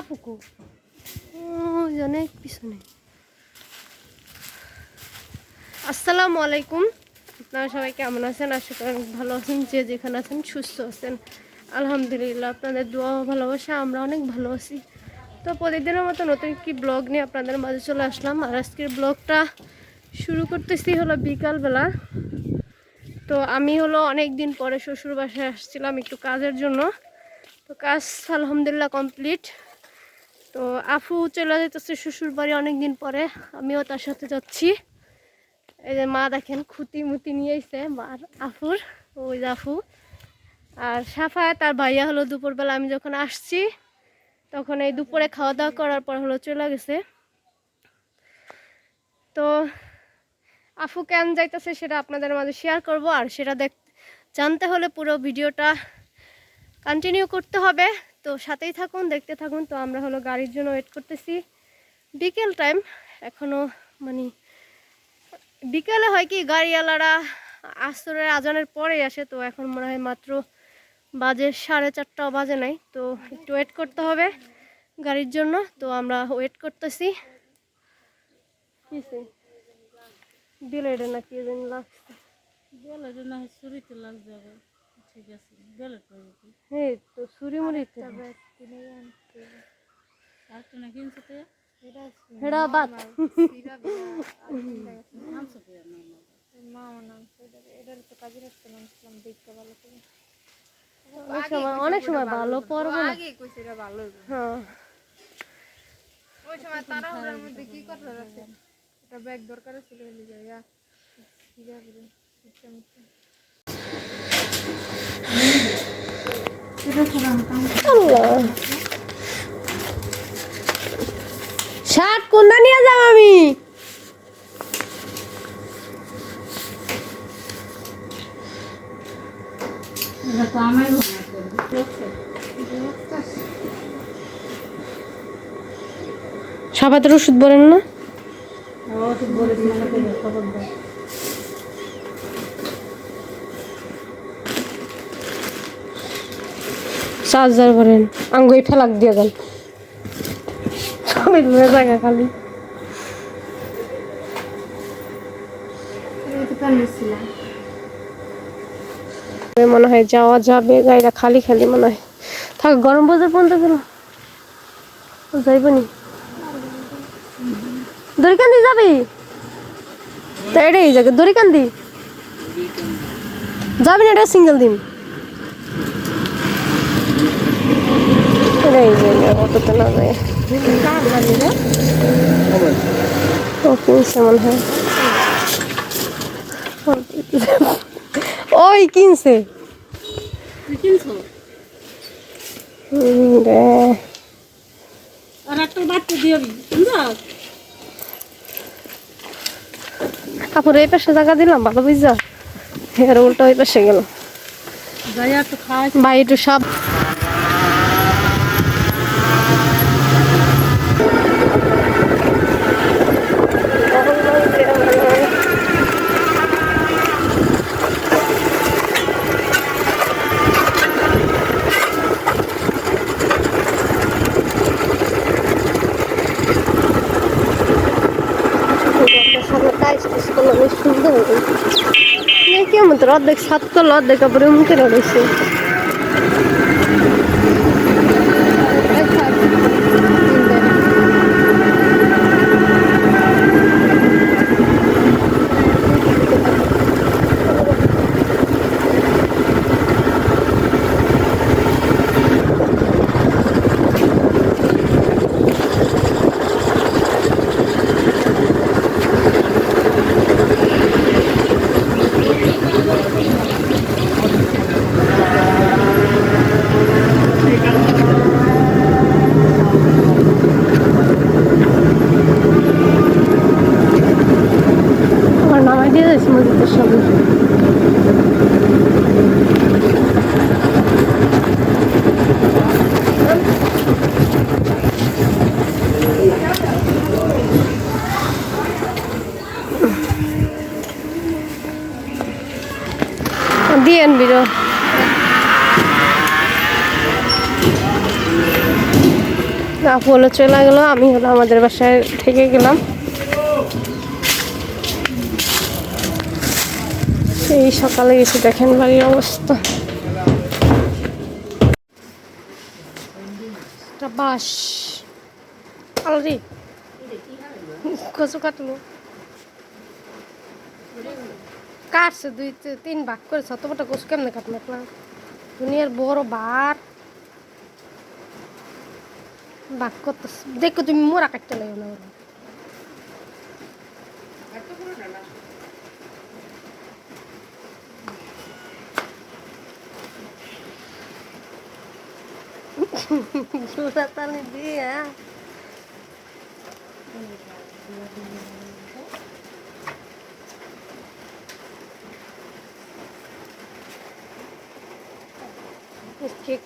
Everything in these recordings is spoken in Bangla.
আপুকু? অনেক পিছনে। আসসালামু আলাইকুম। আপনারা সবাই কেমন আছেন? আশা করি অনেক ভালো আছেন, যে যেখানে আছেন সুস্থ আছেন। আলহামদুলিল্লাহ, আপনাদের দোয়া ভালোবাসা, আমরা অনেক ভালো আছি। তো প্রতিদিনের মতো নতুন একটি ব্লগ নিয়ে আপনাদের মাঝে চলে আসলাম। আর আজকের ব্লগটা শুরু করতেছি হলো বিকালবেলা। তো আমি হলো অনেক দিন পরে শ্বশুর বাসায় আসছিলাম একটু কাজের জন্য। তো কাজ আলহামদুলিল্লাহ কমপ্লিট। তো আফু চলে যেতেছে শ্বশুর বাড়ি অনেক দিন পরে, আমিও তার সাথে যাচ্ছি। এই যে মা দেখেন খুঁতি মুতি নিয়ে এসে মার আফুর, ওই যে আফু। আর সাফায় তার ভাইয়া হলো দুপুরবেলা, আমি যখন আসছি, তখন এই দুপুরে খাওয়া দাওয়া করার পর হলো চলে গেছে। তো আফু কেন যাইতেছে সেটা আপনাদের মাঝে শেয়ার করব, আর সেটা দেখ, জানতে হলে পুরো ভিডিওটা কন্টিনিউ করতে হবে। তো সাথেই থাকুন, দেখতে থাকুন। তো আমরা হলো গাড়ির জন্য ওয়েট করতেছি। বিকেল টাইম এখনও মানে বিকেলে হয় কি, গাড়িওয়ালারা আসরের আজানের পরে আসে, তো এখন মনে হয় মাত্র বাজে সাড়ে চারটাও বাজে নাই। তো একটু ওয়েট করতে হবে গাড়ির জন্য। তো আমরা ওয়েট করতেছি। কিসে বিলেডে না কি লাগছে। বেলাটা না হয় ছুরিতে লাগ যাবে ঠিক আছে বেলাটা এই তো সুরি মুড়ি আরেকটা না কিনছে তো? হেডা বাত। নামছে তো আর নাম। অনেক সময় অনেক সময় ভালো পড়ব না। আগে কইছে এটা ভালো হ্যাঁ। ওই সময় মধ্যে কি করতে যাচ্ছে? এটা ব্যাগ দরকার ছিল ইয়া ঠিক আছে রে, ইচ্ছা মতো। আল্লাহ শার্ট কোনটা নিয়ে যাব আমি? সাবাতের ওষুধ বলেন না? চার্জার করেন। আঙ্গুই ফেলাক দিয়ে গেল সবাই জায়গা খালি। মনে হয় যাওয়া যাবে গাড়িটা খালি খালি মনে হয়। থাক, গরম বাজার পর্যন্ত গেল যাইব নি? দড়িকান্দি যাবি? তো এটাই জায়গা দড়িকান্দি? যাবি না, এটা সিঙ্গেল দিন না যায় ও কিনছে মনে হয়। ওই কাপড় এই পাশে জায়গা দিলাম ভালো বুঝছা? এর উল্টো ওই পাশে গেল। যাই একটু অর্ধেক সাত করল অর্ধেক কাপড়ে মুখে রয়েছে। আপু হলো চলে গেলো, আমি হলো আমাদের বাসায় থেকে গেলাম। এই সকালে গেছি দেখেন বাড়ির অবস্থা। কচু কাটলো কাটছে দুই, তিন ভাগ করে বড় কচু কেমনে কাটলো দুনিয়ার বড় বার ভাগ করতেছে। দেখো তুমি মোরা কাটতে লাগো না ওরা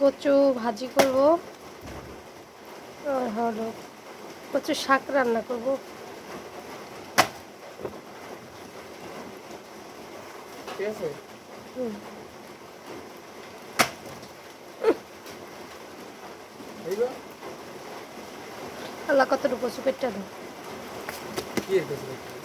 কচু ভাজি করব। হলো কচু শাক রান্না করব। আল্লাহ কতটুকু কচু কেটে দাও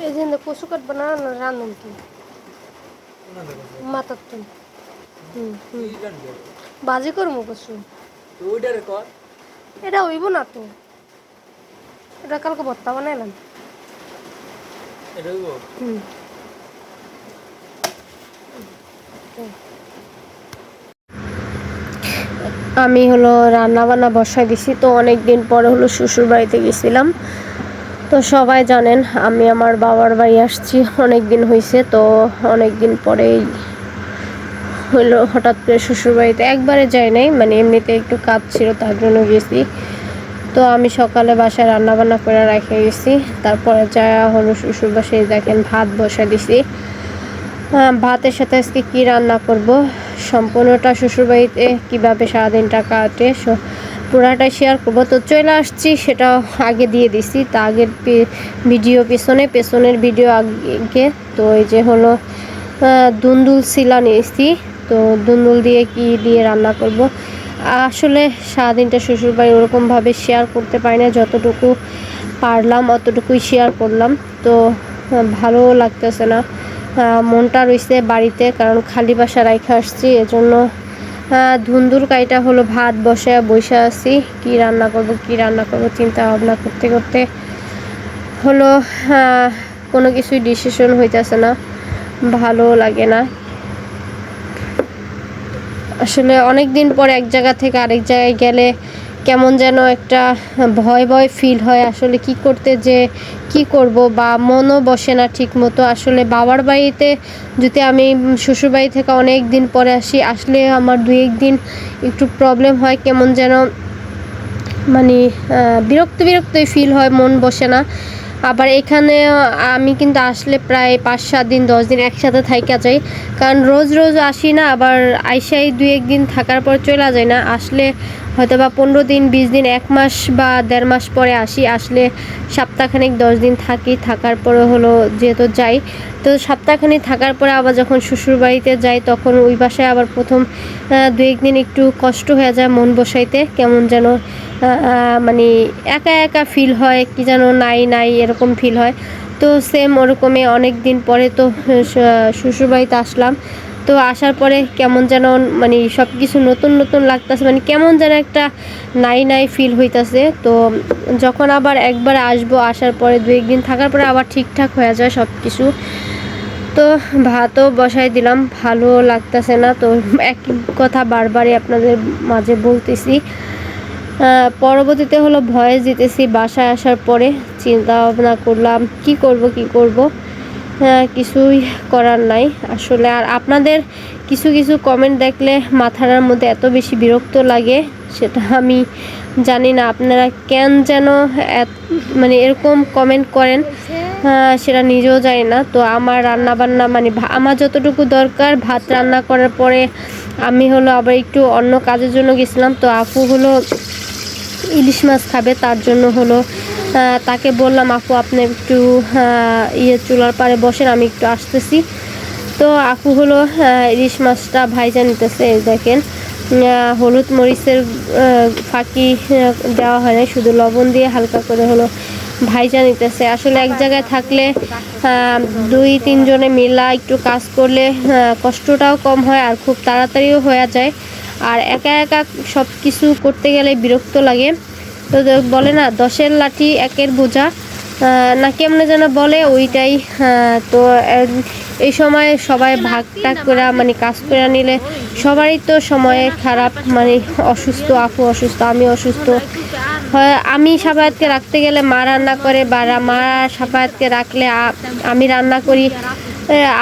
এই যে কচু কাটবো না না রান্ধুন তুন হুম হুম। বাজি করব কচু? এটা হইব না তো। এটা কালকে ভর্তা বানাইলাম। হুম। আমি হলো রান্না বান্না বসাই দিছি তো অনেক দিন পরে হলো শ্বশুর বাড়িতে গেছিলাম। তো সবাই জানেন আমি আমার বাবার বাড়ি আসছি অনেক দিন হয়েছে তো অনেক দিন পরেই হলো হঠাৎ করে শ্বশুর বাড়িতে একবারে যাই নাই মানে এমনিতে একটু কাজ ছিল, তার জন্য গেছি। তো আমি সকালে বাসায় রান্না বান্না করে রেখে গেছি। তারপরে যা হলো শ্বশুর বাসায়, দেখেন ভাত বসাই দিছি। ভাতের সাথে আজকে কি রান্না করব? সম্পূর্ণটা শ্বশুরবাড়িতে কীভাবে সারাদিনটা কাটে, স- পুরাটাই শেয়ার করব। তো চলে আসছি, সেটা আগে দিয়ে দিছি। তা আগের ভিডিও পেছনে, পেছনের ভিডিও আগে, তো এই যে হলো দুন্দুল শিলা নিয়েছি। তো দুন্দুল দিয়ে কি দিয়ে রান্না করব? আসলে সারাদিনটা শ্বশুরবাড়ি ওরকমভাবে শেয়ার করতে পারি না। যতটুকু পারলাম, অতটুকুই শেয়ার করলাম। তো ভালো লাগতেছে না। মনটা রইছে বাড়িতে, কারণ খালি বাসা রাইখা আসছি, এজন্য ধুন্দুর কাইটা হলো ভাত, বসে বসে আছি। কি রান্না করব, কি রান্না করব, চিন্তা ভাবনা করতে করতে হলো কোনো কিছুই ডিসিশন হইতেছে না। ভালো লাগে না। আসলে অনেক দিন পর এক জায়গা থেকে আরেক জায়গায় গেলে কেমন যেন একটা ভয় ভয় ফিল হয়। আসলে কি করতে যে, কি করব বা মনও বসে না ঠিক মতো আসলে বাবার বাড়িতে যদি আমি শ্বশুরবাড়ি থেকে অনেক দিন পরে আসি, আসলে আমার দুই এক দিন একটু প্রবলেম হয়। কেমন যেন মানে বিরক্ত বিরক্তই ফিল হয়, মন বসে না। আবার এখানে আমি কিন্তু আসলে প্রায় পাঁচ, সাত দিন, দশ দিন একসাথে থাইকা যাই। কারণ রোজ রোজ আসি না, আবার আইসাই দুই, একদিন থাকার পর চলে যায় না। আসলে হয়তো বা পনেরো দিন, বিশ দিন, এক মাস বা দেড় মাস পরে আসি, আসলে সপ্তাহখানেক, দশ দিন থাকি, থাকার পরে হলো যেহেতু যাই। তো সপ্তাহখানেক থাকার পরে আবার যখন শ্বশুর বাড়িতে যাই, তখন ওই বাসায় আবার প্রথম দু একদিন একটু কষ্ট হয়ে যায় মন বসাইতে, কেমন যেন মানে একা একা ফিল হয়, কি যেন নাই নাই এরকম ফিল হয়। তো সেম ওরকমই অনেক দিন পরে তো শ্বশুরবাড়িতে আসলাম। তো আসার পরে কেমন যেন মানে সব কিছু নতুন নতুন লাগতেছে মানে কেমন যেন একটা নাই নাই ফিল হইতাছে। তো যখন আবার একবার আসব আসার পরে দু একদিন থাকার পরে আবার ঠিকঠাক হয়ে যায় সব কিছু তো ভাতও বসাই দিলাম, ভালো লাগতেছে না, তো এক কথা বারবারই আপনাদের মাঝে বলতেছি। পরবর্তীতে হলো ভয়েস দিতেছি বাসায় আসার পরে, চিন্তা ভাবনা করলাম, কি করব কি করব? কিছুই করার নাই। আসলে আর আপনাদের কিছু কিছু কমেন্ট দেখলে মাথার মধ্যে এত বেশি বিরক্ত লাগে, সেটা আমি জানি না। আপনারা কেন যেন মানে এরকম কমেন্ট করেন সেটা নিজেও জানি না। তো আমার রান্না বান্না মানে আমার যতটুকু দরকার, ভাত রান্না করার পরে আমি হলো আবার একটু অন্য কাজের জন্য গেছিলাম। তো আপু হলো ইলিশ মাছ খাবে, তার জন্য হলো তাকে বললাম, আপু, আপনি একটু ইয়ে চুলার পাড়ে বসেন, আমি একটু আসতেছি। তো আপু হলো ইলিশ মাছটা ভাইজা নিতেছে দেখেন। হলুদ মরিচের ফাঁকি দেওয়া হয় না শুধু লবণ দিয়ে হালকা করে হলো ভাইজা নিতেছে। আসলে এক জায়গায় থাকলে দুই তিনজনে মিলা একটু কাজ করলে কষ্টটাও কম হয় আর খুব তাড়াতাড়িও হয়ে যায়। আর একা একা সব কিছু করতে গেলে বিরক্ত লাগে। তো বলে না দশের লাঠি একের বোঝা। না কেমনে যেন বলে ওইটাই আহ, তো এই সময় সবাই ভাগ টাগ করে মানে কাজ করে নিলে সবারই তো সময়ে খারাপ মানে অসুস্থ আপু অসুস্থ আমি অসুস্থ। হয় আমি সাফায়াতকে রাখতে গেলে মা রান্না করে বা মা সাফায়াতকে রাখলে আমি রান্না করি।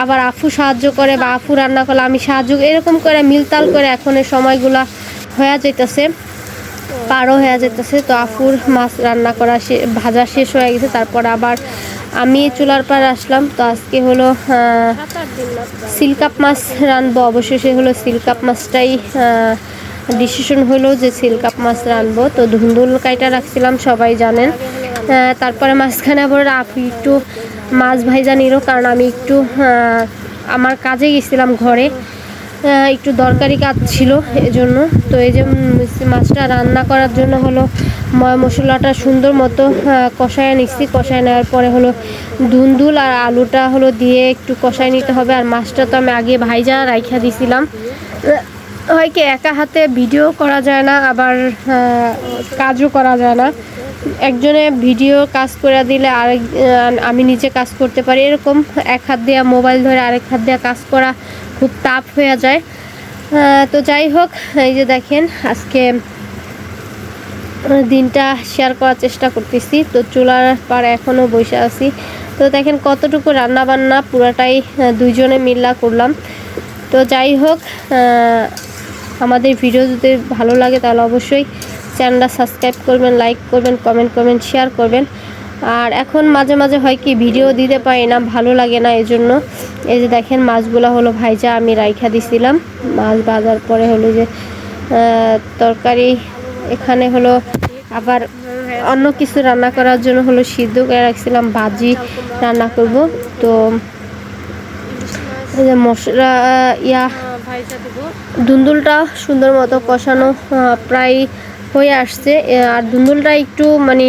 আবার আফু সাহায্য করে বা আফু রান্না করলে আমি সাহায্য এরকম করে মিলতাল করে এখন এই সময়গুলা হয়ে যাইতেছে। পারও হয়ে যেতেছে। তো আফুর মাছ রান্না করা ভাজা শেষ হয়ে গেছে। তারপর আবার আমি চুলার পার আসলাম। তো আজকে হলো সিলকাপ মাছ রানবো। অবশেষে হলো সিলকাপ মাছটাই ডিসিশন হলো যে সিলকাপ মাছ রানবো। তো ধুন্দুল কাইটা রাখছিলাম, সবাই জানেন। তারপরে মাঝখানে আবার আফু একটু মাছ ভাইজা নিল। কারণ আমি একটু আমার কাজে গেছিলাম ঘরে। একটু দরকারি কাজ ছিল এজন্য। তো এই যে মাছটা রান্না করার জন্য হলো ময় মশলাটা সুন্দর মতো কষায় নিচ্ছি। কষায় নেওয়ার পরে হলো ধুন্দুল আর আলুটা হলো দিয়ে একটু কষায় নিতে হবে। আর মাছটা তো আমি আগে ভাইজা রাইখা দিছিলাম। হয় কি, একা হাতে ভিডিও করা যায় না, আবার কাজও করা যায় না। একজনে ভিডিও কাজ করে দিলে আরেক আমি নিজে কাজ করতে পারি। এরকম এক হাত দিয়ে মোবাইল ধরে আরেক হাত দেওয়া কাজ করা খুব তাপ হয়ে যায়। তো যাই হোক, এই যে দেখেন, আজকে দিনটা শেয়ার করার চেষ্টা করতেছি। তো চুলার পার এখনও বসে আছি। তো দেখেন কতটুকু রান্না বান্না পুরাটাই দুইজনে মিল্লা করলাম। তো যাই হোক আমাদের ভিডিও যদি ভালো লাগে তাহলে অবশ্যই চ্যানেলটা সাবস্ক্রাইব করবেন লাইক করবেন কমেন্ট করবেন শেয়ার করবেন। আর এখন মাঝে মাঝে হয় কি ভিডিও দিতে পারি না, ভালো লাগে না এই জন্য এই যে দেখেন মাছগুলো হলো ভাইজা, আমি রাইখা দিছিলাম। মাছ বাজার পরে হলো যে তরকারি, এখানে হলো আবার অন্য কিছু রান্না করার জন্য হলো সিদ্ধ করে রাখছিলাম, ভাজি রান্না করব। তো এই যে মশলা ইয়া, দুন্দুলটা সুন্দর মতো কষানো প্রায় হয়ে আসছে। আর দুন্দুলটা একটু মানে